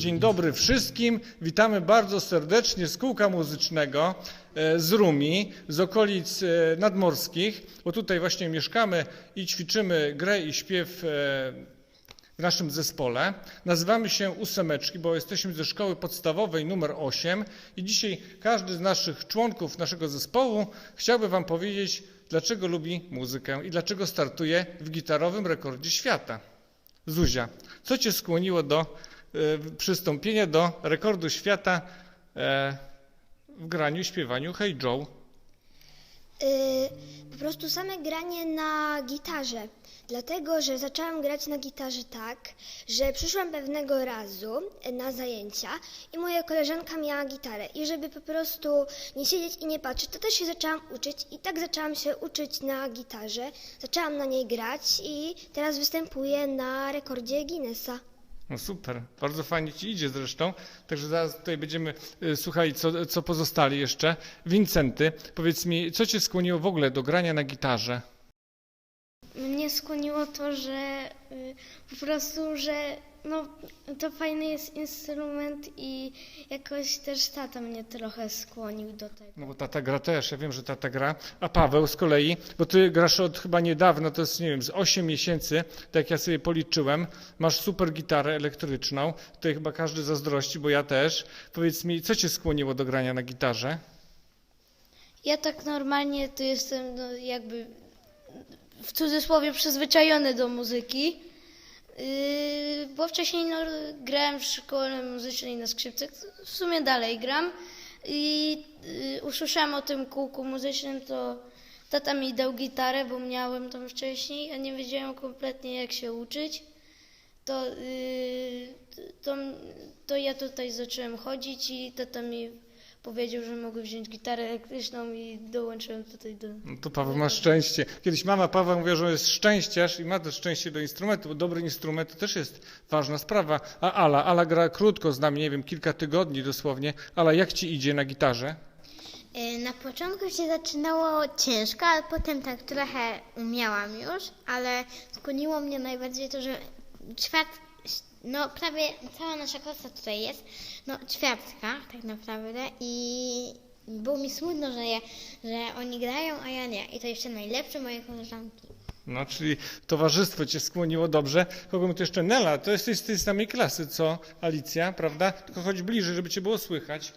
Dzień dobry wszystkim. Witamy bardzo serdecznie z kółka muzycznego e, z Rumi, z okolic e, nadmorskich, bo tutaj właśnie mieszkamy i ćwiczymy grę i śpiew e, w naszym zespole. Nazywamy się Ósemeczki, bo jesteśmy ze szkoły podstawowej numer 8 i dzisiaj każdy z naszych członków naszego zespołu chciałby Wam powiedzieć, dlaczego lubi muzykę i dlaczego startuje w gitarowym rekordzie świata. Zuzia, co Cię skłoniło do przystąpienia do rekordu świata e, w graniu śpiewaniu Hey Joe? Y, po prostu same granie na gitarze. Dlatego, że zaczęłam grać na gitarze tak, że przyszłam pewnego razu na zajęcia i moja koleżanka miała gitarę. I żeby po prostu nie siedzieć i nie patrzeć, to też się zaczęłam uczyć i tak zaczęłam się uczyć na gitarze. Zaczęłam na niej grać i teraz występuję na rekordzie Guinnessa. No super, bardzo fajnie Ci idzie zresztą. Także zaraz tutaj będziemy y, słuchali, co, co pozostali jeszcze. Wincenty, powiedz mi, co Cię skłoniło w ogóle do grania na gitarze? Mnie skłoniło to, że y, po prostu, że no, to fajny jest instrument i jakoś też tata mnie trochę skłonił do tego. No bo tata gra też, ja wiem, że tata gra. A Paweł z kolei, bo Ty grasz od chyba niedawno, to jest nie wiem, z 8 miesięcy, tak jak ja sobie policzyłem, masz super gitarę elektryczną. Tutaj chyba każdy zazdrości, bo ja też. Powiedz mi, co Cię skłoniło do grania na gitarze? Ja tak normalnie to jestem no, jakby w cudzysłowie przyzwyczajony do muzyki, yy, bo wcześniej no, grałem w szkole muzycznej na skrzypcach, w sumie dalej gram i yy, usłyszałem o tym kółku muzycznym, to tata mi dał gitarę, bo miałem tam wcześniej, a nie wiedziałem kompletnie jak się uczyć. To, yy, to, to ja tutaj zacząłem chodzić i tata mi powiedział, że mogę wziąć gitarę elektryczną i dołączyłem tutaj do... No to Paweł ma szczęście. Kiedyś mama Pawła mówiła, że on jest szczęściarz i ma też szczęście do instrumentu, bo dobry instrument to też jest ważna sprawa. A Ala, Ala gra krótko z nami, nie wiem, kilka tygodni dosłownie. Ala, jak ci idzie na gitarze? Y, Na początku się zaczynało ciężko, ale potem tak trochę umiałam już, ale skłoniło mnie najbardziej to, że ćwiart, no prawie cała nasza klasa tutaj jest, no ćwiartka tak naprawdę i było mi smutno, że, ja, że oni grają, a ja nie. I to jeszcze najlepsze moje koleżanki. No, czyli towarzystwo cię skłoniło dobrze. Kogo tu jeszcze? Nela, to jesteś z tej samej klasy, co Alicja, prawda? Tylko chodź bliżej, żeby cię było słychać.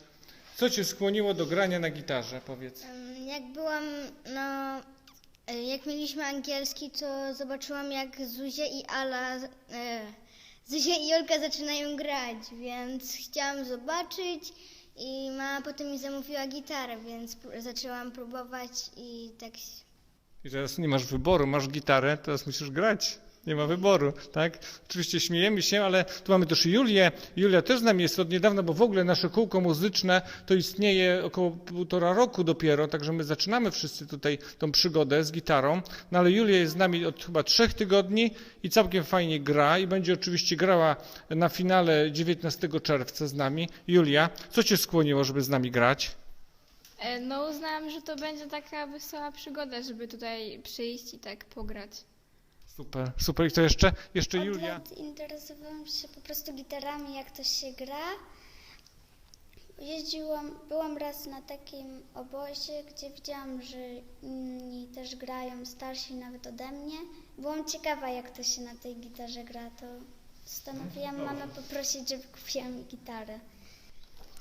Co cię skłoniło do grania na gitarze, powiedz? Jak byłam, no, jak mieliśmy angielski, to zobaczyłam jak Zuzia i Ala, e, Zuzia i Olka zaczynają grać, więc chciałam zobaczyć i mama potem mi zamówiła gitarę, więc zaczęłam próbować i tak I teraz nie masz wyboru, masz gitarę, teraz musisz grać. Nie ma wyboru, tak? Oczywiście śmiejemy się, ale tu mamy też Julię. Julia też z nami jest od niedawna, bo w ogóle nasze kółko muzyczne to istnieje około półtora roku dopiero, także my zaczynamy wszyscy tutaj tą przygodę z gitarą. No ale Julia jest z nami od chyba trzech tygodni i całkiem fajnie gra i będzie oczywiście grała na finale 19 czerwca z nami. Julia, co cię skłoniło, żeby z nami grać? E, No uznałam, że to będzie taka wesoła przygoda, żeby tutaj przyjść i tak pograć. Super, super. I to jeszcze? Jeszcze Od Julia. lat interesowałam się po prostu gitarami, jak to się gra. Jeździłam, byłam raz na takim obozie, gdzie widziałam, że inni też grają, starsi nawet ode mnie. Byłam ciekawa, jak to się na tej gitarze gra, to postanowiłam mamę poprosić, żeby kupiła mi gitarę.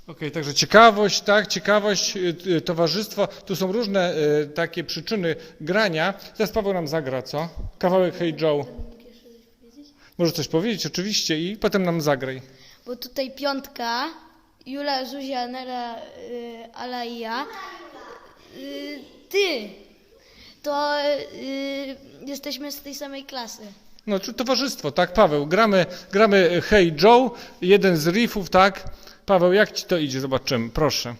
Okej, także ciekawość, tak, ciekawość, y, y, towarzystwo. Tu są różne y, takie przyczyny grania. Teraz Paweł nam zagra, co? Kawałek Hey Joe. Może coś powiedzieć, oczywiście, i potem nam zagraj. Bo tutaj piątka, Jula, Zuzia, Nela, y, Ala i ja. Y, ty! To y, jesteśmy z tej samej klasy. No, towarzystwo, tak, Paweł. Gramy, gramy Hey Joe, jeden z riffów, tak? Paweł, jak ci to idzie? Zobaczymy, proszę.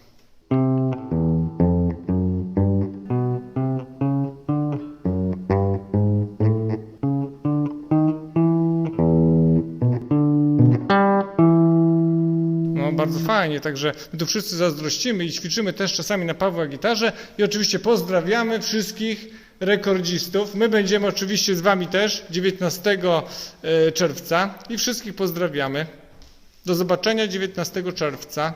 No, bardzo fajnie, także my tu wszyscy zazdrościmy i ćwiczymy też czasami na Pawła gitarze i oczywiście pozdrawiamy wszystkich rekordzistów. My będziemy oczywiście z Wami też 19 e, czerwca i wszystkich pozdrawiamy. Do zobaczenia 19 czerwca.